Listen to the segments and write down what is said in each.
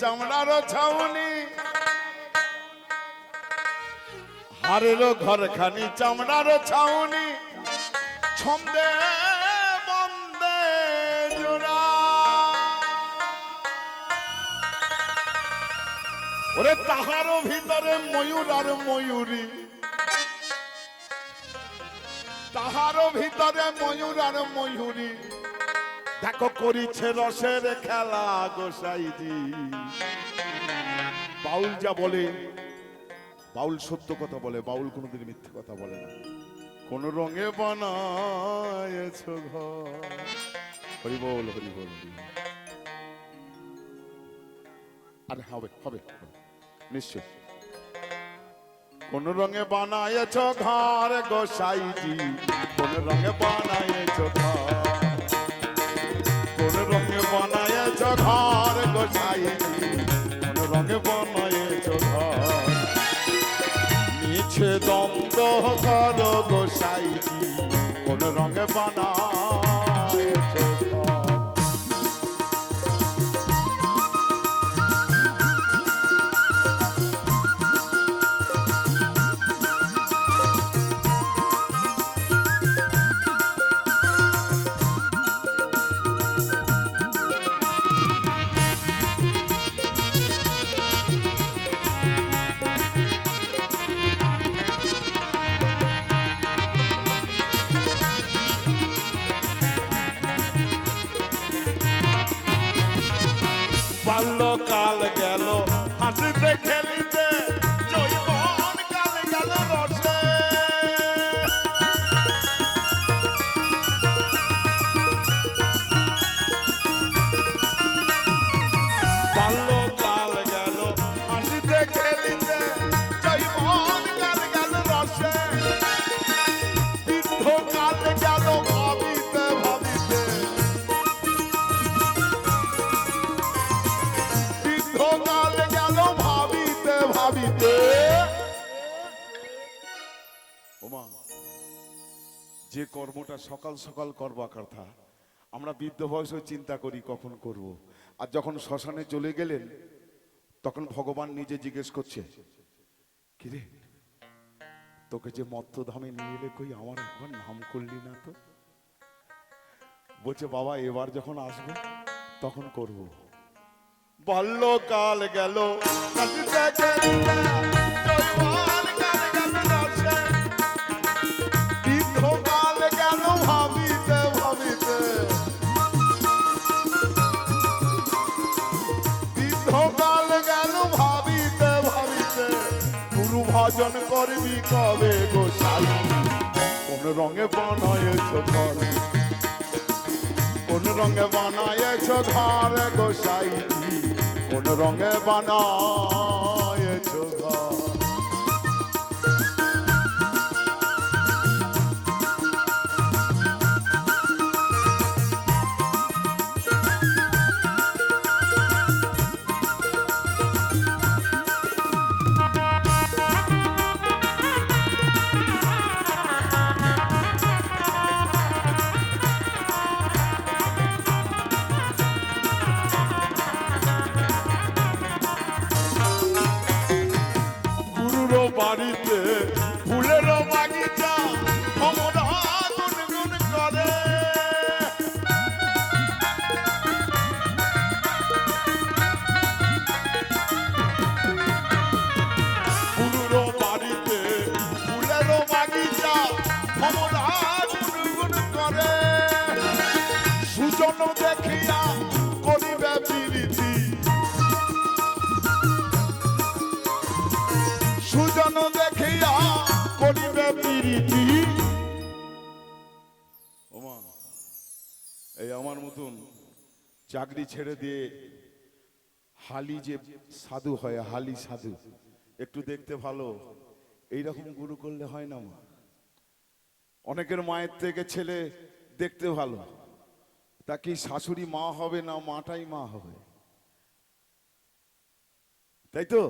চামড়ার ছাউনি। হারের ঘর খানি চামড়ার ছাউনি। ছন্দে, বন্দে, জোড়া। ওরে তাহারও ভিতরে ময়ূর আর ময়ূরী। তাহারও ভিতরে ময়ূর আর ময়ূরী। দেখো করিছে রসের খেলা গোসাইজি বাউল যা বলে, বাউল সত্য কথা বলে, বাউল কোনোদিন মিথ্যে কথা বলে না। কোন রঙে বানায়েছ ঘর। হরি বল হরি বল আরে হবে হবে হবে। নিশ্চয়। কোন রঙে বানায়েছ ঘর গোসাইজি কোন রঙে বানায়েছ ঘর। দ্বন্দ্ব কর গোসাইজি কোন রঙে বানায়েছ বাল্যকাল গেল। হাসিতে খেলিতে যে কর্মটা সকাল সকাল করবার কথা আমরা বৃদ্ধ বয়সে চিন্তা করি কখন করব আর যখন শ্মশানে চলে গেলেন তখন ভগবান নিজে জিজ্ঞেস করছে কিরে তোকে যে মত্তধামে নিয়ে এলে কই আমার একবার নাম করলি না তো বলছে বাবা এবার যখন আসব তখন করব বাল্যকাল গেল ভজন করবি কবে কোন রঙে বনয়েছ ঘর? কোন রঙে বানায়েছ ঘর গোসাই কোন রঙে বানায়েছ এই আমার মতন চাকরি ছেড়ে দিয়ে হালি যে সাধু হয়, হালি সাধু, একটু দেখতে ভালো। এইরকম গুরু করলে হয় না মা। অনেকের মায়ের থেকে ছেলে দেখতে ভালো। তা কি শাশুড়ি মা হবে না মাটাই মা হবে? তাই তো?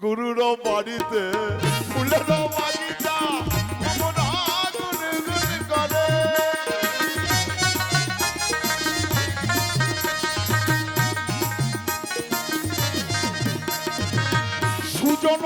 গুরুর বাড়িতে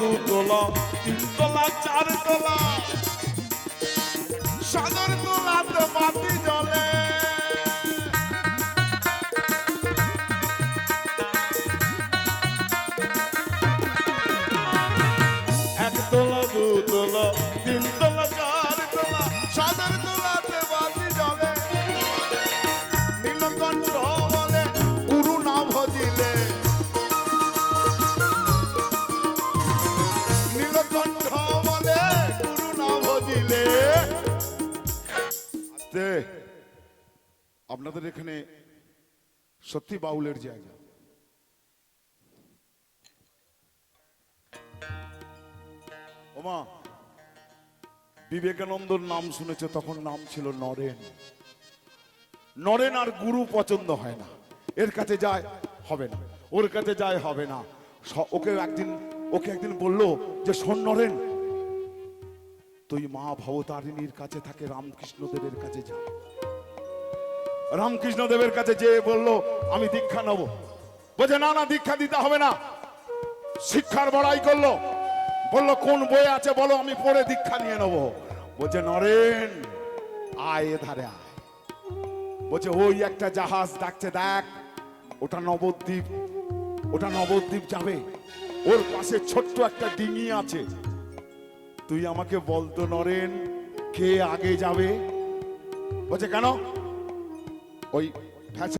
দুতলা তিনতলা চারতলা। সাগর তোলাতে মাটি জলে। আপনাদের এখানে সত্যি বাউলের জায়গা। ওমা, বিবেকানন্দর নাম শুনেছে, তখন নাম ছিল নরেন। নরেন আর গুরু পছন্দ হয় না। এর কাছে যায় হবে না। ওর কাছে যায় হবে না। ওকে একদিন ওকে একদিন বলল যে, শোন নরেন, তুই মা ভবতারিণীর কাছে থাকে, রামকৃষ্ণদেবের কাছে যা। রামকৃষ্ণ দেবের কাছে যে বলল, আমি দীক্ষা নেব। বলছে, না না, দীক্ষা দিতে হবে না। শিক্ষার বড়াই করল। বলল, কোন বই আছে বলো, আমি পড়ে দীক্ষা নিয়ে নেব। বলছে, নরেন, আয় ধারে আয়। বলছে, ওই একটা জাহাজ ডাকছে, দেখ, ওটা নবদ্বীপ ওটা নবদ্বীপ যাবে। ওর পাশে ছোট্ট একটা ডিঙি আছে। তুই আমাকে বলতো নরেন, কে আগে যাবে? বলছে, কেন? ওই